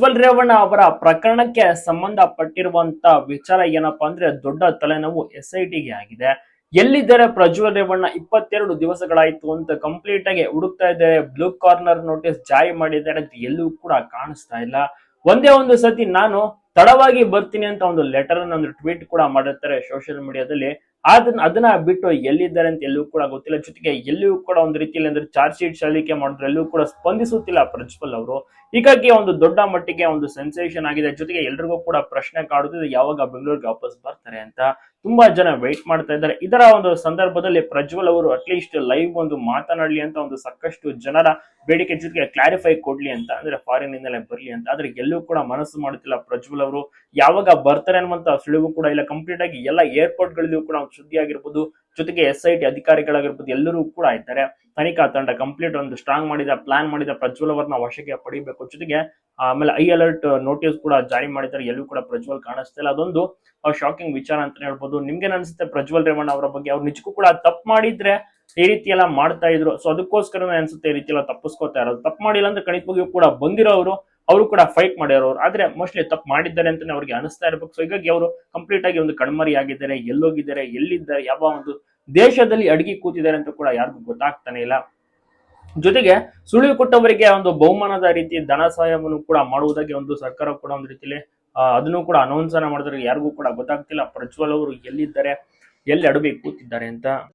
ಪ್ರಜ್ವಲ್ ರೇವಣ್ಣ ಅವರ ಪ್ರಕರಣಕ್ಕೆ ಸಂಬಂಧಪಟ್ಟಿರುವಂತ ವಿಚಾರ ಏನಪ್ಪಾ ಅಂದ್ರೆ ದೊಡ್ಡ ತಲೆನೋವು ಎಸ್ ಐ ಟಿಗೆ ಆಗಿದೆ. ಎಲ್ಲಿದ್ದಾರೆ ಪ್ರಜ್ವಲ್ ರೇವಣ್ಣ? ಇಪ್ಪತ್ತೆರಡು ದಿವಸಗಳಾಯ್ತು ಅಂತ ಕಂಪ್ಲೀಟ್ ಆಗಿ ಹುಡುಕ್ತಾ ಇದ್ದಾರೆ. ಬ್ಲೂ ಕಾರ್ನರ್ ನೋಟಿಸ್ ಜಾರಿ ಮಾಡಿದ್ದಾರೆ ಅಂತ ಎಲ್ಲೂ ಕೂಡ ಕಾಣಿಸ್ತಾ ಇಲ್ಲ. ಒಂದೇ ಒಂದು ಸತಿ ನಾನು ತಡವಾಗಿ ಬರ್ತೀನಿ ಅಂತ ಒಂದು ಲೆಟರ್ ಅನ್ನ, ಒಂದು ಟ್ವೀಟ್ ಕೂಡ ಮಾಡಿರ್ತಾರೆ ಸೋಷಿಯಲ್ ಮೀಡಿಯಾದಲ್ಲಿ ಅದನ್ನ ಅದನ್ನ ಬಿಟ್ಟು ಎಲ್ಲಿದ್ದಾರೆ ಅಂತ ಎಲ್ಲೂ ಕೂಡ ಗೊತ್ತಿಲ್ಲ. ಜೊತೆಗೆ ಎಲ್ಲಿಯೂ ಕೂಡ ಒಂದು ರೀತಿಯಲ್ಲಿ ಅಂದ್ರೆ ಚಾರ್ಜ್ ಶೀಟ್ ಸಲ್ಲಿಕೆ ಮಾಡಿದ್ರೆ ಎಲ್ಲೂ ಕೂಡ ಸ್ಪಂದಿಸುತ್ತಿಲ್ಲ ಪ್ರಿನ್ಸಿಪಲ್ ಅವರು. ಹೀಗಾಗಿ ಒಂದು ದೊಡ್ಡ ಮಟ್ಟಿಗೆ ಒಂದು ಸೆನ್ಸೇಷನ್ ಆಗಿದೆ. ಜೊತೆಗೆ ಎಲ್ರಿಗೂ ಕೂಡ ಪ್ರಶ್ನೆ ಕಾಡುತ್ತಿದೆ, ಯಾವಾಗ ಬೆಂಗಳೂರಿಗೆ ವಾಪಸ್ ಬರ್ತಾರೆ ಅಂತ. ತುಂಬಾ ಜನ ವೆಯ್ಟ್ ಮಾಡ್ತಾ ಇದ್ದಾರೆ. ಇದರ ಒಂದು ಸಂದರ್ಭದಲ್ಲಿ ಪ್ರಜ್ವಲ್ ಅವರು ಅಟ್ಲೀಸ್ಟ್ ಲೈವ್ ಒಂದು ಮಾತನಾಡಲಿ ಅಂತ ಒಂದು ಸಾಕಷ್ಟು ಜನರ ಬೇಡಿಕೆ ಜೊತೆಗೆ ಕ್ಲಾರಿಫೈ ಕೊಡ್ಲಿ ಅಂತ, ಅಂದ್ರೆ ಫಾರಿನ್ ಇಂದಲೇ ಬರ್ಲಿ ಅಂತ. ಆದ್ರೆ ಎಲ್ಲೂ ಕೂಡ ಮನಸ್ಸು ಮಾಡುತ್ತಿಲ್ಲ ಪ್ರಜ್ವಲ್ ಅವರು. ಯಾವಾಗ ಬರ್ತಾರೆ ಅನ್ನುವಂತ ಸುಳಿವು ಕೂಡ ಇಲ್ಲ. ಕಂಪ್ಲೀಟ್ ಆಗಿ ಎಲ್ಲ ಏರ್ಪೋರ್ಟ್ ಗಳಲ್ಲೂ ಕೂಡ ಸುದ್ದಿ ಆಗಿರ್ಬೋದು ಜೊತೆಗೆ ಎಸ್ ಐ ಟಿ ಅಧಿಕಾರಿಗಳಾಗಿರ್ಬೋದು, ಎಲ್ಲರೂ ಕೂಡ ಇದ್ದಾರೆ. ತನಿಖಾ ತಂಡ ಕಂಪ್ಲೀಟ್ ಒಂದು ಸ್ಟ್ರಾಂಗ್ ಮಾಡಿದ ಪ್ಲಾನ್ ಮಾಡಿದ, ಪ್ರಜ್ವಲ್ ಅವರನ್ನ ವಶಕ್ಕೆ ಪಡಿಬೇಕು. ಜೊತೆಗೆ, ಆಮೇಲೆ ಐ ಅಲರ್ಟ್ ನೋಟಿಸ್ ಕೂಡ ಜಾರಿ ಮಾಡಿದ್ದಾರೆ, ಎಲ್ಲೂ ಕೂಡ ಪ್ರಜ್ವಲ್ ಕಾಣಿಸ್ತಿಲ್ಲ ಅದೊಂದು ಶಾಕಿಂಗ್ ವಿಚಾರ ಅಂತಾನೆ ಹೇಳ್ಬೋದು. ನಿಮ್ಗೆ ಅನ್ಸುತ್ತೆ ಪ್ರಜ್ವಲ್ ರೇವಣ್ಣ ಅವರ ಬಗ್ಗೆ? ಅವ್ರು ನಿಜಕ್ಕೂ ಕೂಡ ತಪ್ಪು ಮಾಡಿದ್ರೆ ಈ ರೀತಿ ಎಲ್ಲ ಮಾಡ್ತಾ ಇದ್ರು. ಸೊ ಅದಕ್ಕೋಸ್ಕರನೇ ಅನ್ಸುತ್ತೆ ಈ ರೀತಿ ಎಲ್ಲ ತಪ್ಪಿಸ್ಕೋತಾ ಇರೋದು. ತಪ್ಪು ಮಾಡಿಲ್ಲ ಅಂದ್ರೆ ಖಂಡಿತವಾಗಿಯೂ ಕೂಡ ಬಂದಿರೋ ಅವರು ಕೂಡ ಫೈಟ್ ಮಾಡಿರೋರು ಆದ್ರೆ ಮೋಸ್ಟ್ಲಿ ತಪ್ಪು ಮಾಡಿದ್ದಾರೆ ಅಂತಾನೆ ಅವ್ರಿಗೆ ಅನಿಸ್ತಾ ಇರಬೇಕು. ಸೊ ಹೀಗಾಗಿ ಅವರು ಕಂಪ್ಲೀಟ್ ಆಗಿ ಒಂದು ಕಣ್ಮರಿ ಆಗಿದ್ದಾರೆ ಎಲ್ಲೋಗಿದ್ದಾರೆ, ಎಲ್ಲಿದ್ದಾರೆ, ಯಾವ ಒಂದು ದೇಶದಲ್ಲಿ ಅಡಗಿ ಕೂತಿದ್ದಾರೆ ಅಂತ ಕೂಡ ಯಾರಿಗೂ ಗೊತ್ತಾಗ್ತಾನೆ ಇಲ್ಲ. ಜೊತೆಗೆ ಸುಳಿವು ಕೊಟ್ಟವರಿಗೆ ಒಂದು ಬಹುಮಾನದ ರೀತಿ ಧನ ಸಹಾಯವನ್ನು ಕೂಡ ಮಾಡುವುದಾಗಿ ಒಂದು ಸರ್ಕಾರ ಕೂಡ ಒಂದು ರೀತಿಯಲ್ಲಿ ಅದನ್ನೂ ಕೂಡ ಅನೌನ್ಸ್ ಅನ್ನ ಮಾಡಿದ್ರೆ ಯಾರಿಗೂ ಕೂಡ ಗೊತ್ತಾಗ್ತಿಲ್ಲ. ಪ್ರಜ್ವಲ್ ಅವರು ಎಲ್ಲಿದ್ದಾರೆ, ಎಲ್ಲಿ ಅಡವಿ ಕೂತಿದ್ದಾರೆ ಅಂತ.